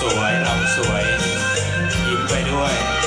สวยรำสวย